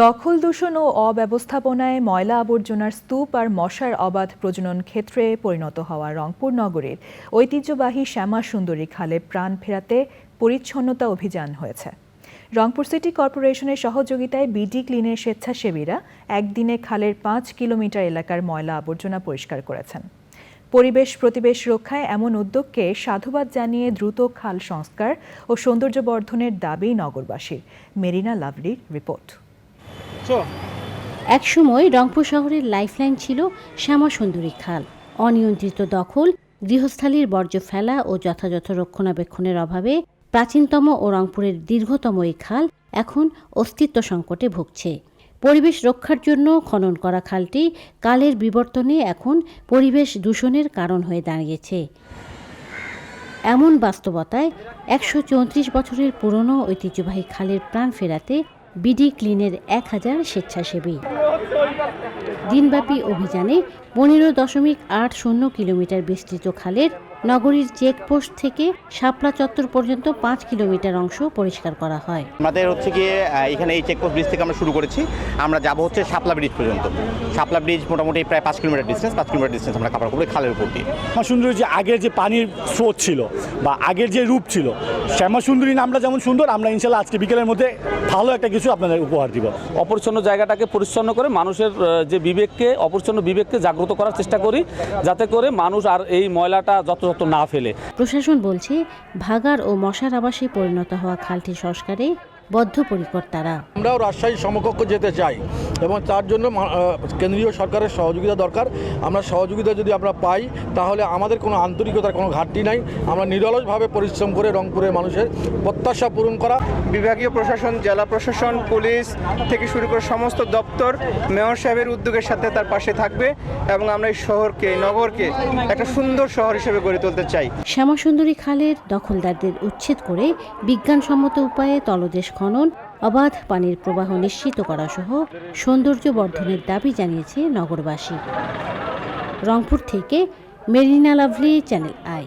দখল দূষণ ও অব্যবস্থাপনায় ময়লা আবর্জনার স্তূপ আর মশার অবাধ প্রজনন ক্ষেত্রে পরিণত হওয়া রংপুর নগরের ঐতিহ্যবাহী শ্যামা সুন্দরী খালে প্রাণ ফেরাতে পরিচ্ছন্নতা অভিযান হয়েছে। রংপুর সিটি কর্পোরেশনের সহযোগিতায় বিডি ক্লিনের স্বেচ্ছাসেবীরা একদিনে খালের পাঁচ কিলোমিটার এলাকার ময়লা আবর্জনা পরিষ্কার করেছেন। পরিবেশ প্রতিবেশ রক্ষায় এমন উদ্যোগকে সাধুবাদ জানিয়ে দ্রুত খাল সংস্কার ও সৌন্দর্য বর্ধনের দাবি নগরবাসীর। মেরিনা লাভলির রিপোর্ট। একসময় রংপুর শহরের লাইফলাইন ছিল শ্যামা সুন্দরী খাল। অনিয়ন্ত্রিত দখল, গৃহস্থালীর বর্জ্য ফেলা ও যথাযথ রক্ষণাবেক্ষণের অভাবে প্রাচীনতম ও রংপুরের দীর্ঘতম এই খাল এখন অস্তিত্ব সংকটে ভুগছে। পরিবেশ রক্ষার জন্য খনন করা খালটি কালের বিবর্তনে এখন পরিবেশ দূষণের কারণ হয়ে দাঁড়িয়েছে। এমন বাস্তবতায় একশো চৌত্রিশ বছরের পুরনো ঐতিহ্যবাহী খালের প্রাণ ফেরাতে বিডি ক্লিনের এক হাজার স্বেচ্ছাসেবী। দিনব্যাপী অভিযানে পনেরো দশমিক আট শূন্য কিলোমিটার বিস্তৃত খালের নগরীর চেকপোস্ট থেকে শাপলা চত্বর পর্যন্ত পাঁচ কিলোমিটার অংশ পরিষ্কার করা হয়। আমাদের হচ্ছে গিয়ে এখানে এই চেকপোস্ট ব্রিজ থেকে আমরা শুরু করেছি। আমরা যাব হচ্ছে শাপলা ব্রিজ পর্যন্ত। শাপলা ব্রিজ মোটামুটি প্রায় পাঁচ কিলোমিটার ডিস্টেন্স পাঁচ কিলোমিটার ডিস্টেন্স আমরা কাপড় করে খালের উপর দিয়ে। শ্যামা সুন্দরী যে আগের যে পানির স্রোত ছিল বা আগের যে রূপ ছিল শ্যামা সুন্দরী নামটা যেমন সুন্দর আমরা ইনশাল্লাহ আজকে বিকেলের মধ্যে ভালো একটা কিছু আপনাদের উপহার দিব। অপরিচ্ছন্ন জায়গাটাকে পরিচ্ছন্ন করে মানুষের যে বিবেককে অপরিচ্ছন্ন বিবেককে জাগ্রত করার চেষ্টা করি যাতে করে মানুষ আর এই ময়লাটা যত যত না ফেলে। প্রশাসন বলছে ভাগার ও মশার আবাসে পরিণত হওয়া খালটি সংস্কারে বদ্ধপরিকর তারা আমরাও রাজশাহী সমকক্ষ যেতে চাই এবং তার জন্য কেন্দ্রীয় সরকারের সহযোগিতা দরকার। আমরা সহযোগিতা যদি আমরা পাই তাহলে আমাদের কোনো আন্তরিকতার কোনো ঘাটতি নাই। আমরা নিরলসভাবে পরিশ্রম করে রংপুরের মানুষের প্রত্যাশা পূরণ করা। বিভাগীয় প্রশাসন জেলা প্রশাসন পুলিশ থেকে শুরু করে সমস্ত দপ্তর মেয়র সাহেবের উদ্যোগের সাথে তার পাশে থাকবে এবং আমরা এই শহরকে নগরকে একটা সুন্দর শহর হিসেবে গড়ে তুলতে চাই। শ্যামাসুন্দরী খালের দখলদারদের উচ্ছেদ করে বিজ্ঞানসম্মত উপায়ে তলদেশ খনন, অবাধ পানির প্রবাহ নিশ্চিত করা সহ সৌন্দর্য বর্ধনের দাবি জানিয়েছে নগরবাসী। রংপুর থেকে মেরিনা লাভলি, চ্যানেল আই।